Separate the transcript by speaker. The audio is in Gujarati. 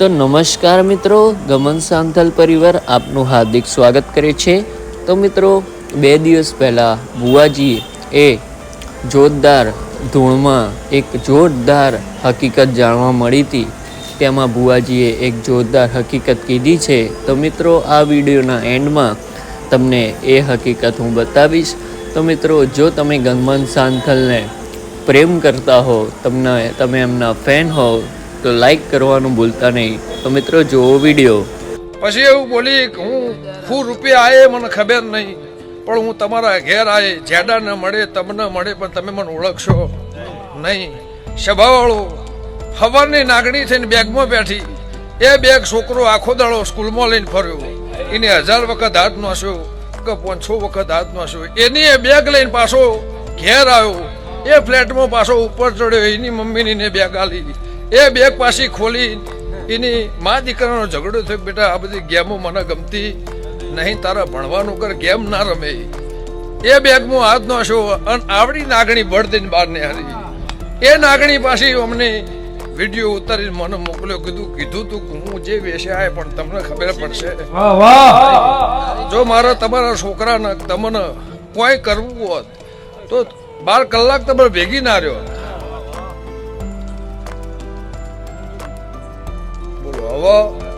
Speaker 1: તો નમસ્કાર મિત્રો, ગમન સાંથલ પરિવાર આપનું હાર્દિક સ્વાગત કરે છે. તો મિત્રો, બે દિવસ પહેલાં બુવાજીએ એ જોરદાર ધૂળમાં એક જોરદાર હકીકત જાણવા મળી હતી. તેમાં બુવાજીએ એક જોરદાર હકીકત કીધી છે. તો મિત્રો, આ વિડીયોના એન્ડમાં તમને એ હકીકત હું બતાવીશ. તો મિત્રો, જો તમે ગમન સાંથલને પ્રેમ કરતા હો, તમને, તમે એમના ફેન હો તો લાઈક કરવાનું ભૂલતા નહીં. તો મિત્રો જોવો વીડિયો
Speaker 2: પછી એવું બોલી કે હું શું રૂપિયા આવે મને ખબર નહીં. પણ હું તમારા ઘેર આવે જેડા ન મળે, તમને મળે, પણ તમે મને ઓળખશો નહીં. સભાવાળો હવારની નાગણી થઈને બેગમાં બેઠી. એ બેગ છોકરો આખો દાડો સ્કૂલમાં લઈને ફર્યો. એને હજાર વખત હાથ નોસ્યો કે પાંચસો વખત હાથ નોસ્યો. એની એ બેગ લઈને પાછો ઘેર આવ્યો. એ ફ્લેટમાં પાછો ઉપર ચડ્યો. એની મમ્મીની ને બેગ આલી. એ બેગ પાછી ખોલી એની મા દીકરાનો ઝઘડો થયો. બેટા આ બધી ગેમો મને ગમતી નહીં તારા ભણવાનું કર ગેમ ના રમે. એ બેગમાં હાથ નોશો અને આવડી નાગણી બળ બહાર ને હારી. એ નાગણી પાછી અમને વીડિયો ઉતારીને મને મોકલ્યો કીધું કીધું તું કે હું જે વેશે આવે પણ તમને ખબર પડશે. જો મારા તમારા છોકરાને તમને કોઈ કરવું હોત તો બાર કલાક તમે ભેગી ના રહ્યો. બોલો હવે